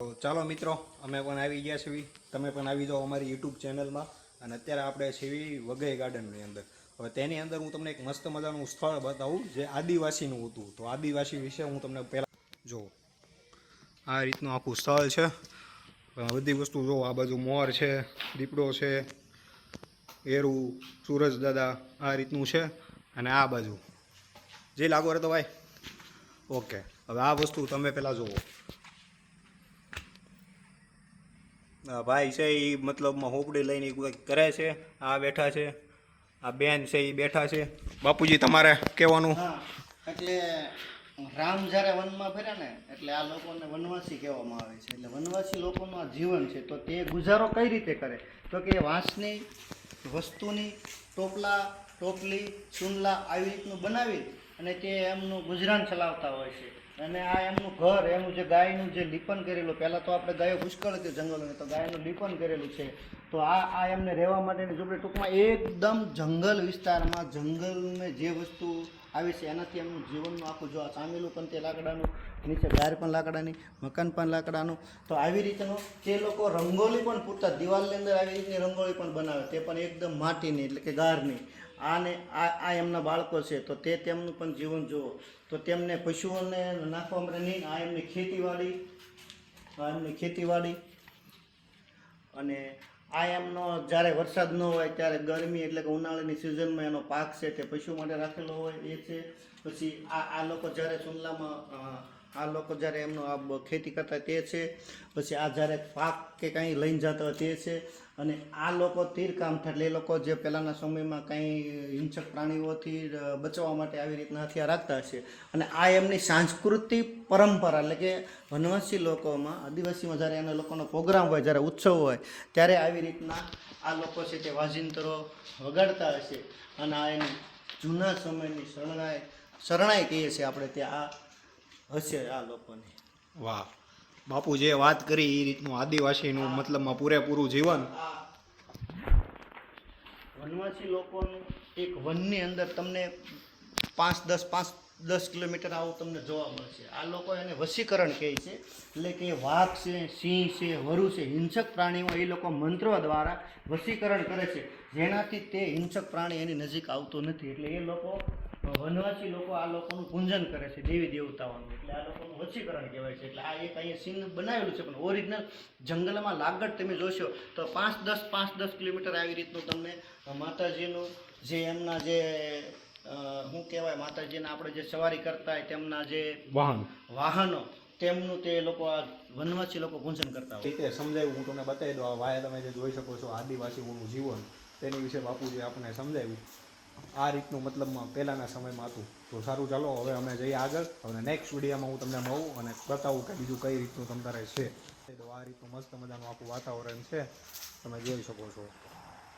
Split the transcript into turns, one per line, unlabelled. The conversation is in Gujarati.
તો ચાલો મિત્રો, અમે પણ આવી ગયા છીએ. તમે પણ આવી જાઓ અમારી યુટ્યુબ ચેનલમાં અને અત્યારે આપણે છીએ વઘઈ ગાર્ડનની અંદર. હવે તેની અંદર હું તમને એક મસ્ત મજાનું સ્થળ બતાવું, જે આદિવાસીનું હતું. તો આદિવાસી વિશે હું તમને પહેલાં જો આ રીતનું આખું સ્થળ છે. બધી વસ્તુ જો આ બાજુ મોર છે, દીપડો છે, એરું, સૂરજ દાદા, આ રીતનું છે. અને આ બાજુ. જે લાગો રહેતો ભાઈ. ઓકે. હવે આ વસ્તુ તમે પહેલાં જુઓ આ ભાઈ છે એ મતલબમાં હોપડી લઈને કંઈક કરે છે આ બેઠા છે આ બેન છે એ બેઠા છે. બાપુજી તમારે કહેવાનું?
હા એટલે રામ જ્યારે વનમાં ફર્યા ને એટલે આ લોકોને વનવાસી કહેવામાં આવે છે. એટલે વનવાસી લોકોનું આ જીવન છે તો તે ગુજારો કઈ રીતે કરે? તો કે વાંસની વસ્તુની ટોપલા ટોપલી ચૂંદલા આવી રીતનું બનાવી અને તે એમનું ગુજરાન ચલાવતા હોય છે. અને આ એમનું ઘર, એમનું જે ગાયનું જે લીપન કરેલું, પહેલાં તો આપણે ગાયો પુષ્કળ હતી જંગલોની, તો ગાયનું લીપન કરેલું છે. તો આ આ એમને રહેવા માટેની ઝૂંપડી ટૂંકમાં એકદમ જંગલ વિસ્તારમાં, જંગલને જે વસ્તુ આવી છે, એનાથી એમનું જીવનનું આખું જો આ ચામેલું પણ તે લાકડાનું, નીચે ગાર પણ લાકડાની, મકાન પણ લાકડાનું. તો આવી રીતનું તે લોકો રંગોળી પણ પૂરતા, દિવાલની અંદર આવી રીતની રંગોળી પણ બનાવે, તે પણ એકદમ માટીની, એટલે કે ગારની. આને આ આ એમના બાળકો છે, તો તે તેમનું પણ જીવન જુઓ. તો તેમને પશુઓને નાખવા માટે નહીં, આ એમની ખેતીવાડી, આ એમની ખેતીવાડી. અને આ એમનો જ્યારે વરસાદ ન હોય, ત્યારે ગરમી એટલે કે ઉનાળાની સિઝનમાં એનો પાક છે તે પશુ માટે રાખેલો હોય, એ છે. પછી આ આ લોકો જ્યારે ચૂંદલામાં આ લોકો જ્યારે એમનો આ ખેતી કરતા તે છે, પછી આ જ્યારે પાક કે કંઈ લઈને જતા તે છે, અને આ લોકો તીરકામ એટલે એ લોકો જે પહેલાંના સમયમાં કંઈ હિંસક પ્રાણીઓથી બચવા માટે આવી રીતના હથિયાર રાખતા હશે. અને આ એમની સાંસ્કૃતિક પરંપરા એટલે કે વનવાસી લોકોમાં, આદિવાસીમાં જ્યારે એના લોકોનો પ્રોગ્રામ હોય, જ્યારે ઉત્સવ હોય, ત્યારે આવી રીતના આ લોકો છે તે વાજિંત્રો વગાડતા હશે. અને આ એની જૂના સમયની શરણાઈ શરણાઈ કહીએ છીએ આપણે તે આ હશે આ લોકોની.
વાહ. બાપુ જે વાત કરી એ રીતનું આદિવાસીનું મતલબમાં પૂરેપૂરું જીવન.
વનવાસી લોકોનું એક વનની અંદર તમને પાંચ દસ પાંચ દસ કિલોમીટર આવું તમને જોવા મળશે. આ લોકો એને વશીકરણ કહે છે. એટલે કે વાઘ છે સિંહ છે વરુ છે હિંસક પ્રાણીઓ એ લોકો મંત્રો દ્વારા વશીકરણ કરે છે. જેનાથી તે હિંસક પ્રાણી એની નજીક આવતું નથી. એટલે એ લોકો વનવાસી લોકો આ લોકોનું પૂંજન કરે છે દેવી દેવતાઓનું. એટલે આ લોકોનું વચ્ચીકરણ કહેવાય છે. એટલે આ એક અહીંયા સીન બનાવેલું છે પણ ઓરિજિનલ જંગલમાં લાગડ તમે જોશો તો પાંચ દસ પાંચ દસ કિલોમીટર આવી રીતનું તમને માતાજીનું જે એમના જે શું કહેવાય માતાજીના આપણે જે સવારી કરતા હોય તેમના જે
વાહન.
વાહનો તેમનું તે લોકો આ વનવાસી લોકો પૂજન કરતા હોય.
રીતે સમજાવ્યું હું તમને બતાવી દઉં. આ વાયા તમે જે જોઈ શકો છો આદિવાસીઓનું જીવન. તેની વિશે બાપુજી આપણને સમજાવ્યું. આ રીતનું મતલબમાં પહેલાંના સમયમાં હતું. તો સારું ચાલો, હવે અમે જઈએ આગળ. હવે નેક્સ્ટ વિડીયોમાં હું તમને મળું અને બતાવું કે બીજું કઈ રીતનું તમારે છે. તો આ રીતનું મસ્ત મજાનું આખું વાતાવરણ છે. તમે જોઈ શકો છો.